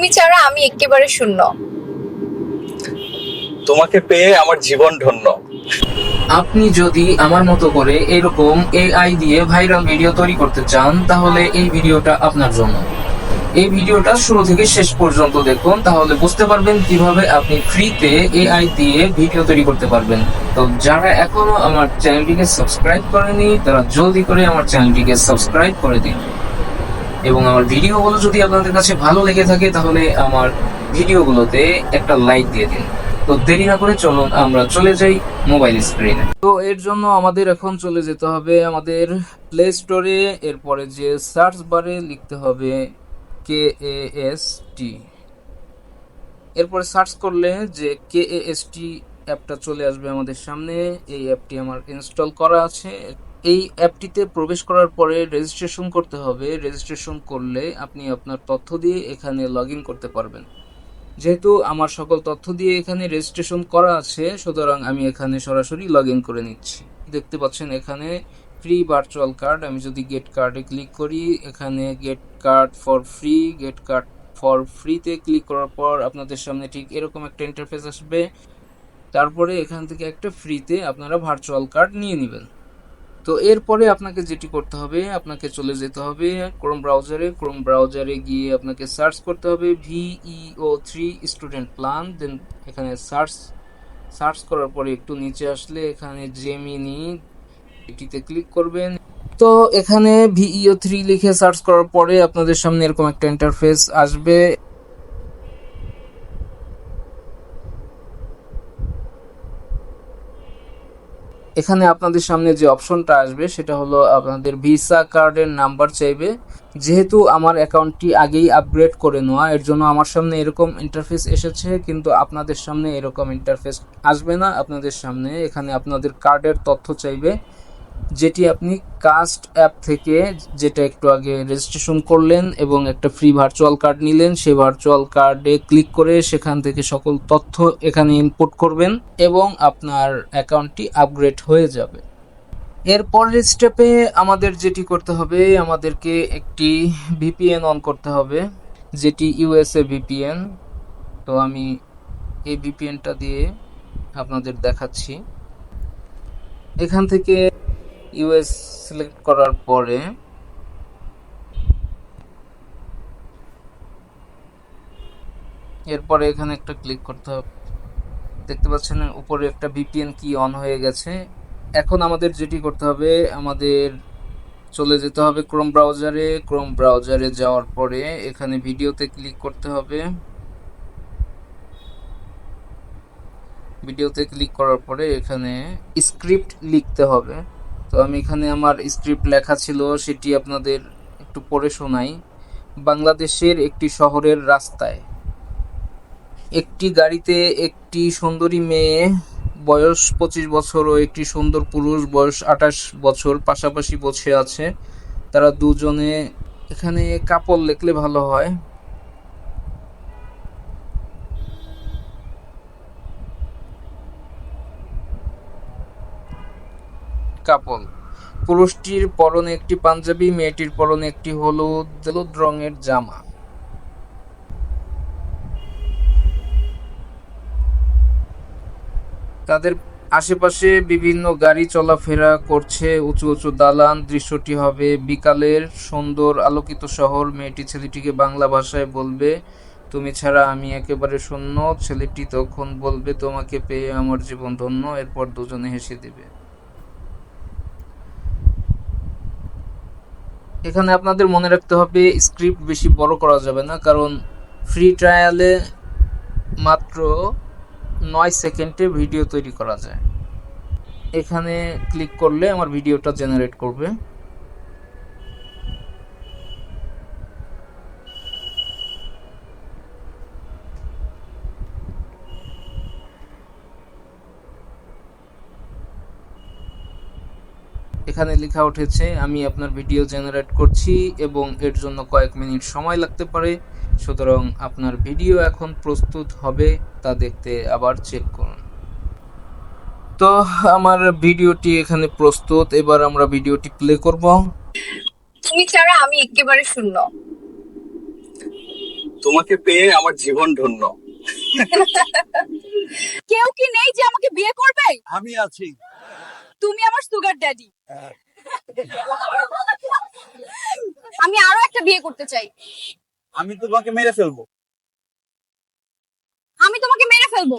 তুমি ছাড়া আমি একেবারে শূন্য। তোমাকে পেয়ে আমার জীবন ধন্য। আপনি যদি আমার মতো করে এরকম এআই দিয়ে ভাইরাল ভিডিও তৈরি করতে চান তাহলে এই ভিডিওটা আপনার জন্য। এই ভিডিওটা শুরু থেকে শেষ পর্যন্ত দেখুন তাহলে বুঝতে পারবেন কীভাবে আপনি ফ্রিতে এআই দিয়ে ভিডিও তৈরি করতে পারবেন। তো যারা এখনও আমার চ্যানেলটিকে সাবস্ক্রাইব করেনি তারা জলদি করে আমার চ্যানেলটিকে সাবস্ক্রাইব করে দিন। এবং আমার ভিডিওগুলো যদি আপনাদের কাছে ভালো লেগে থাকে, তাহলে আমার ভিডিওগুলোতে একটা লাইক দিয়ে দিন। তো দেরি না করে চলুন, আমরা চলে যাই মোবাইল স্ক্রিনে তো এর জন্য আমাদের এখন চলে যেতে হবে আমাদের প্লে স্টোরে এরপরে যে সার্চ বারে লিখতে হবে কে এ এস টি এরপরে সার্চ করলে যে কে এ এস টি অ্যাপটা চলে আসবে আমাদের সামনে, এই অ্যাপটি আমার ইনস্টল করা আছে। এই অ্যাপটিতে প্রবেশ করার পরে রেজিস্ট্রেশন করতে হবে। রেজিস্ট্রেশন করলে আপনি আপনার তথ্য দিয়ে এখানে লগ করতে পারবেন। যেহেতু আমার সকল তথ্য দিয়ে এখানে রেজিস্ট্রেশন করা আছে, সুতরাং আমি এখানে সরাসরি লগ করে নিচ্ছি। দেখতে পাচ্ছেন এখানে ফ্রি ভার্চুয়াল কার্ড আমি যদি গেট কার্ডে ক্লিক করি, এখানে get card for free get card for ফ্রিতে ক্লিক করার পর আপনাদের সামনে ঠিক এরকম একটা ইন্টারফেস আসবে। তারপরে এখান থেকে একটা ফ্রিতে আপনারা ভার্চুয়াল কার্ড নিয়ে নেবেন। তো এরপরে আপনাকে যেটি করতে হবে, আপনাকে চলে যেতে হবে ক্রোম ব্রাউজারে ক্রোম ব্রাউজারে গিয়ে আপনাকে সার্চ করতে হবে Veo three student plan then এখানে সার্চ সার্চ করার পরে একটু নিচে আসলে এখানে জেমিনি এটিতে ক্লিক করবেন। তো এখানে ভিইও থ্রি লিখে সার্চ করার পরে আপনাদের সামনে এরকম একটা ইন্টারফেস আসবে। এখানে আপনাদের সামনে যে অপশনটা আসবে, সেটা হলো আপনাদের ভিসা কার্ডের নাম্বার চাইবে। যেহেতু আমার অ্যাকাউন্টটি আগেই আপগ্রেড করে নেওয়া, এর জন্য আমার সামনে এরকম ইন্টারফেস এসেছে, কিন্তু আপনাদের সামনে এরকম ইন্টারফেস আসবে না। আপনাদের সামনে এখানে আপনাদের কার্ডের তথ্য চাইবে। যেটি আপনি কাস্ট অ্যাপ থেকে যেটা একটু আগে রেজিস্ট্রেশন করলেন এবং একটা ফ্রি ভার্চুয়াল কার্ড নিলেন, সেই ভার্চুয়াল কার্ডে ক্লিক করে সেখান থেকে সকল তথ্য এখানে ইনপুট করবেন এবং আপনার অ্যাকাউন্টটি আপগ্রেড হয়ে যাবে। এর পরের স্টেপে আমাদের যেটি করতে হবে, আমাদেরকে একটি ভিপিএন অন করতে হবে, যেটি ইউএসএ ভিপিএন তো আমি এই ভিপিএনটা দিয়ে আপনাদের দেখাচ্ছি। এখান থেকে ইউএস সিলেক্ট করার পরে এরপরে এখানে একটা ক্লিক করতে হবে। দেখতে পাচ্ছেন উপরে একটা ভিপিএন কি অন হয়ে গেছে। এখন আমাদের যেটি করতে হবে, আমাদের চলে যেতে হবে ক্রোম ব্রাউজারে ক্রোম ব্রাউজারে যাওয়ার পরে এখানে ভিডিওতে ক্লিক করতে হবে। ভিডিওতে ক্লিক করার পরে এখানে স্ক্রিপ্ট লিখতে হবে। তো আমি এখানে আমার স্ক্রিপ্ট লেখা ছিল, সেটি আপনাদের একটু পড়ে শোনাই। বাংলাদেশের একটি শহরের রাস্তায়। একটি গাড়িতে একটি সুন্দরী মেয়ে, বয়স পঁচিশ বছর ও একটি সুন্দর পুরুষ, বয়স আঠাশ বছর, পাশাপাশি বসে আছে। তারা দুজনে এখানে কাপড় লেখলে ভালো হয়। কাপল। পুরুষটির পরনে একটি পাঞ্জাবি, মেয়েটির পরনে একটি হলুদ হলুদ রঙের জামা। তাদের আশেপাশে বিভিন্ন গাড়ি চলাফেরা করছে, উঁচু উঁচু দালান, দৃশ্যটি হবে বিকালের সুন্দর আলোকিত শহর। মেয়েটি ছেলেটিকে বাংলা ভাষায় বলবে, তুমি ছাড়া আমি একেবারে শূন্য। ছেলেটি তখন বলবে, তোমাকে পেয়ে আমার জীবন ধন্য। এরপর দুজনে হেসে দিবে। এখানে আপনাদের মনে রাখতে হবে স্ক্রিপ্ট বেশি বড় করা যাবে না, কারণ ফ্রি ট্রায়ালে মাত্র নয় সেকেন্ডে ভিডিও তৈরি করা যায়। এখানে ক্লিক করলে আমার ভিডিওটা জেনারেট করবে। এখানে লেখা উঠেছে আমি আপনার ভিডিও জেনারেট করছি এবং এর জন্য কয়েক মিনিট সময় লাগতে পারে। সুতরাং আপনার ভিডিও এখন প্রস্তুত হবে তা দেখতে আবার চেক করুন। তো আমার ভিডিওটি এখানে প্রস্তুত। এবার আমরা ভিডিওটি প্লে করব। তুমি ছাড়া আমি একেবারে শূন্য। তোমাকে পেয়ে আমার জীবন ধন্য। কেউ কি নেই যে আমাকে বিয়ে করবে? আমি আছি। তুমি আমার সুগার ড্যাডি আমি আরও একটা বিয়ে করতে চাই। আমি তোমাকে মেরে ফেলব। আমি তোমাকে মেরে ফেলব।